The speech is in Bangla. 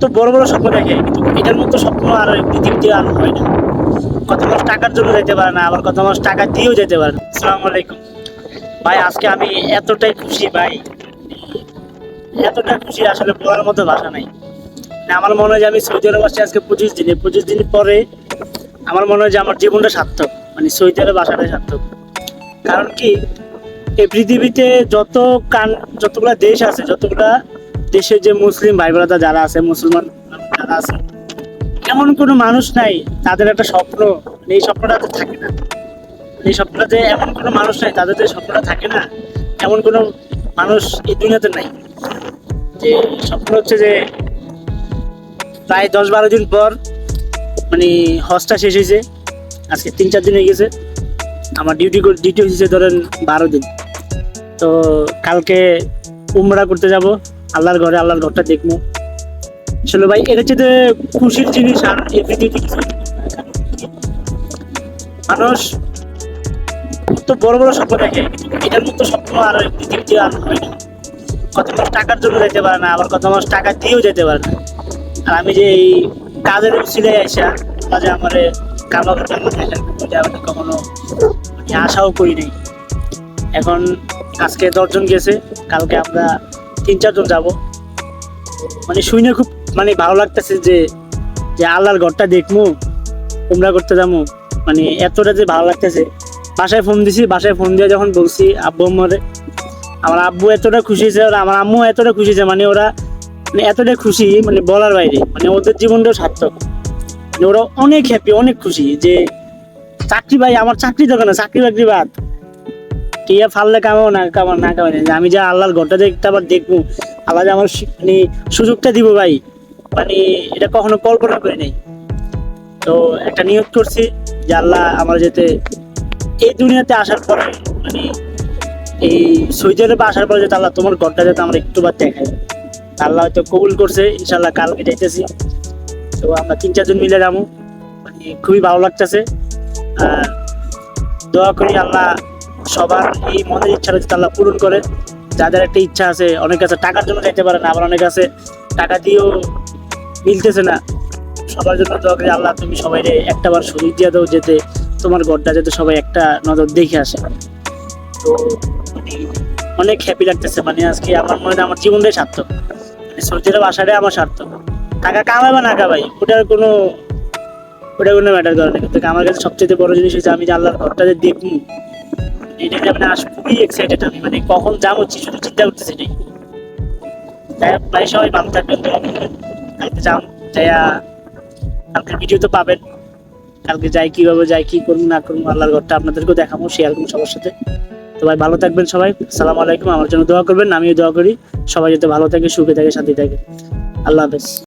কত বড় বড় স্বপ্ন দেখে, কিন্তু এটার মতো স্বপ্ন আর পৃথিবীতে আর হয় না। কত মানুষ টাকার জন্য যেতে পারে না, আবার কত মানুষ টাকা দিয়েও যেতে পারে না। আসসালামু আলাইকুম। ভাই, আজকে আমি এতটাই খুশি, ভাই। এতটা খুশি আসলে বলার মতো ভাষা নাই। আমার মনে হয় যে আমি সৌদি আরব আসছি আজকে পঁচিশ দিনে। পঁচিশ দিন পরে আমার মনে হয় যে আমার জীবনটা সার্থক। মানে সৌদি আরব আসাটাই সার্থক। কারণ কি, এই পৃথিবীতে যত কান যতগুলা দেশ আছে, যতগুলা দেশের যে মুসলিম ভাই বোনেরা যারা আছে, মুসলমান যারা আছে, এমন কোনো মানুষ নাই, তাদের একটা স্বপ্ন এই স্বপ্নটা থাকে না। এই স্বপ্নটা যে এমন কোনো মানুষ নাই, তাদের যে স্বপ্নটা থাকে না, এমন কোনো মানুষ এই দুনিয়াতে নাই। যে স্বপ্ন হচ্ছে যে প্রায় দশ বারো দিন পর মানে হজটা শেষ হয়েছে, আজকে তিন চার দিন হয়ে গেছে, আমার ডিউটি ডিউটি হয়েছে ধরেন বারো দিন। তো কালকে উমরা করতে যাব আল্লাহর ঘরে আল্লাহর ঘরটা দেখব। আসলে ভাই, এটা হচ্ছে খুশির জিনিস আর মানুষ কত বড় বড় স্বপ্ন দেখে, এটার মতো স্বপ্ন আর পৃথিবীতে আর কত মানুষ টাকার জন্য যেতে পারে না, আবার কত মানুষ টাকা দিয়েও যেতে পারে না। আর আমি যে এই কাজের সিলাই আইসা কাজে আমার কালো আমি কখনো আশাও করি নাই। এখন আজকে দশজন গেছে, কালকে আমরা তিন চারজন যাব। মানে শুনে খুব মানে ভালো লাগতেছে যে যে আল্লাহর ঘরটা দেখব উমরা করতে যাব মানে এতটা যে ভালো লাগতেছে। বাসায় ফোন দিছি, বাসায় ফোন দিয়ে যখন বলছি, আব্বু আম্মারে আমার আব্বু এতটা খুশি হয়েছে, আর আমার আম্মু এতটা খুশি হয়েছে মানে ওরা মানে এতটা খুশি মানে বলার বাইরে মানে ওদের জীবনটাও সার্থক। মানে ওরা অনেক হ্যাপি অনেক খুশি যে, চাকরি ভাই, আমার চাকরি দরকার না, চাকরি বাকরি বাদ। কে ফাললে কামাও না কামাও না কামাই না। আমি যা আল্লাহর ঘরটা দেখতে আবার দেখব, আল্লাহ যে আমার মানে সুযোগটা দিব ভাই। মানে এটা কখনো কল্পনা করি নাই। তো একটা নিয়োগ করছি, যে আল্লাহ আমার যেতে এই দুনিয়াতে আসার পরে মানে এই সৌদি আরবে আসার পরে যাতে আল্লাহ তোমার ঘরটা যাতে আমরা একটু বার দেখাই আল্লাহ হয়তো কবুল করছে ইনশাল্লাহ কালকে যাইতেছি। তো আমরা তিন, চারজন মিলে যাব। মানে খুবই ভালো লাগতেছে। দোয়া করি আল্লাহ সবার এই মনের ইচ্ছাটা যাতে আল্লাহ পূরণ করে, যাদের একটা ইচ্ছা আছে, অনেক আছে, টাকার জন্য যাইতে পারে না, আবার অনেক আছে, টাকা দিয়েও মিলতেছে না, সবার জন্য দোয়া আল্লাহ তুমি সবাই একটা বার সুযোগ দিয়ে দাও, যেতে তোমার ঘরটা যাতে সবাই একটা নজর দেখে আসে। তো মানে অনেক হ্যাপি লাগতেছে মানে আজকে আমার মনে হয় আমার জীবনটাই সার্থক। মানে আসাটাই আমার সার্থক। টাকা কামাই বা না কামাই ওটার কোনো ওটা কোনো ম্যাটার করে না, কিন্তু আমার কাছে সবচেয়ে বড় জিনিস হচ্ছে আমি যে আল্লাহর ঘরটা যে দেখব। এটা যে মানে খুবই এক্সাইটেড আমি। মানে কখন শুধু চিন্তা করতেছি হোক, সবাই ভালো থাকবেন যাইয়া ভিডিও তো পাবেন। কালকে যাই কীভাবে যাই কি করব না করব আল্লাহর ঘরটা আপনাদেরকেও দেখাবো শেয়ার করব সবার সাথে। ভাই ভালো থাকবেন সবাই। সালাম আলাইকুম। আমার জন্য দোয়া করবেন আমিও দোয়া করি। সবাই যাতে ভালো থাকে সুখে থাকে শান্তি থাকে। আল্লাহ হাফেজ।